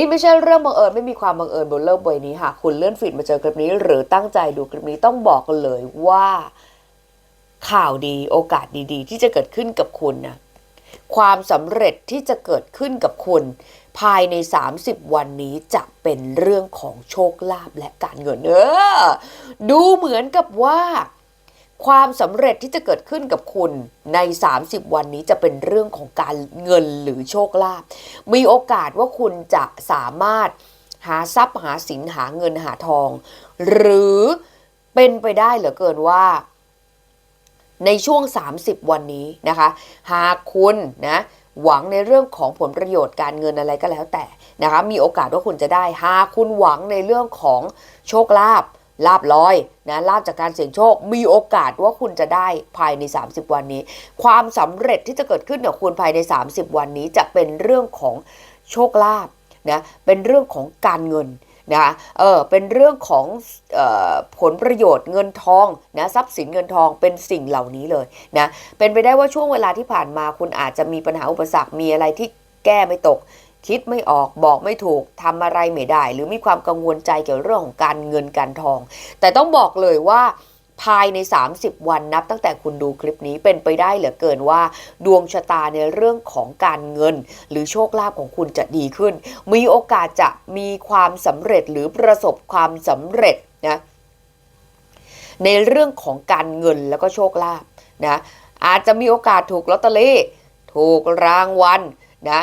นี่ไม่ใช่เรื่องบังเอิญไม่มีความบังเอิญบนโลกใบนี้หากคุณเลื่อนฟีดมาเจอคลิปนี้ หรือตั้งใจดูคลิปนี้ต้องบอกกันเลยว่าข่าวดีโอกาสดีๆ ที่จะเกิดขึ้นกับคุณนะความสำเร็จที่จะเกิดขึ้นกับคุณ ภายใน 30 วันนี้จะเป็นเรื่องของโชคลาภและการเงินเออดูเหมือนกับว่า ความสำเร็จที่จะเกิดขึ้นกับคุณใน 30 วันนี้จะเป็นเรื่องของการเงินหรือโชคลาภมีโอกาสว่าคุณจะสามารถหาทรัพย์หาสินหาเงินหาทอง หรือเป็นไปได้เหลือเกินว่า ในช่วง 30 วันนี้นะคะ หากคุณนะหวังในเรื่องของผลประโยชน์การเงินอะไรก็แล้วแต่นะคะมีโอกาสว่าคุณจะได้หากคุณหวังในเรื่องของโชคลาภ ลาบลอยนะลาบจากการเสี่ยงโชค มีโอกาสว่าคุณจะได้ภายใน 30 วันนี้ ความสำเร็จที่จะเกิดขึ้นกับคุณภายใน 30 วันนี้จะเป็นเรื่องของโชคลาภนะเป็นเรื่องของการเงินนะเออเป็นเรื่องของออผลประโยชน์เงินทองนะทรัพย์สินเงินทองเป็นสิ่งเหล่านี้เลยนะเป็นไปได้ว่าช่วงเวลาที่ผ่านมาคุณอาจจะมีปัญหาอุปสรรคมีอะไรที่แก้ไม่ตก คิดไม่ออกบอกไม่ถูกทำอะไรไม่ได้ หรือมีความกังวลใจเกี่ยวกับเรื่องของการเงินการทอง แต่ต้องบอกเลยว่าภายใน 30 วันนับตั้งแต่คุณดูคลิปนี้เป็นไปได้เหลือเกินว่า ดวงชะตาในเรื่องของการเงิน หรือโชคลาภของคุณจะดีขึ้น มีโอกาสจะมีความสำเร็จหรือประสบความสำเร็จนะในเรื่องของการเงินแล้วก็โชคลาภนะอาจจะมีโอกาสถูกลอตเตอรี่ถูกรางวัล นะ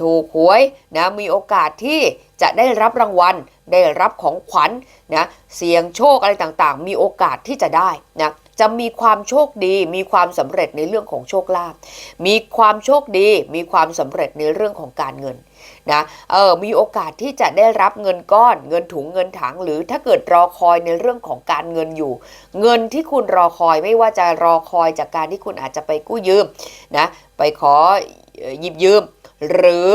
ถูกหวยนะมีโอกาสที่จะได้รับรางวัล ได้รับของขวัญนะเสี่ยงโชคอะไรต่างๆ มีโอกาสที่จะได้นะจะมีความโชคดี มีความสำเร็จในเรื่องของโชคลาภมีความโชคดี มีความสำเร็จในเรื่องของการเงินนะเออมีโอกาสที่จะได้รับเงินก้อน เงินถุงเงินถังหรือถ้าเกิดรอคอยในเรื่องของการเงินอยู่ เงินที่คุณรอคอยไม่ว่าจะรอคอยจากการที่คุณอาจจะไปกู้ยืมนะไปขอ หยิบยืม หรือ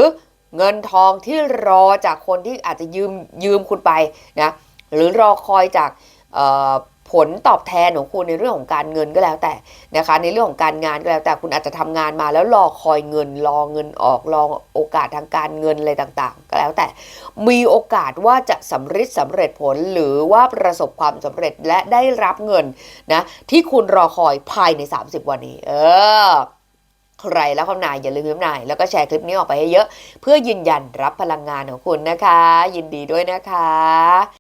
เงินทองที่รอจากคนที่อาจจะยืมยืมคุณไปนะหรือรอคอยจากผลตอบแทนของคุณในเรื่องของการเงินก็แล้วแต่นะคะในเรื่องของการงานก็แล้วแต่คุณอาจจะทำงานมาแล้วรอคอยเงินรอเงินออกรอโอกาสทางการเงินอะไรต่างๆ ก็แล้วแต่ มีโอกาสว่าจะสำเร็จสำเร็จผลหรือว่าประสบความสำเร็จและได้รับเงินนะที่คุณรอคอยภายใน 30 วันนี้ เออ ใครแล้วคำนายอย่าลืมน้ำนายแล้วก็แชร์คลิปนี้ออกไปให้เยอะ เพื่อยืนยันรับพลังงานของคุณนะคะ ยินดีด้วยนะคะ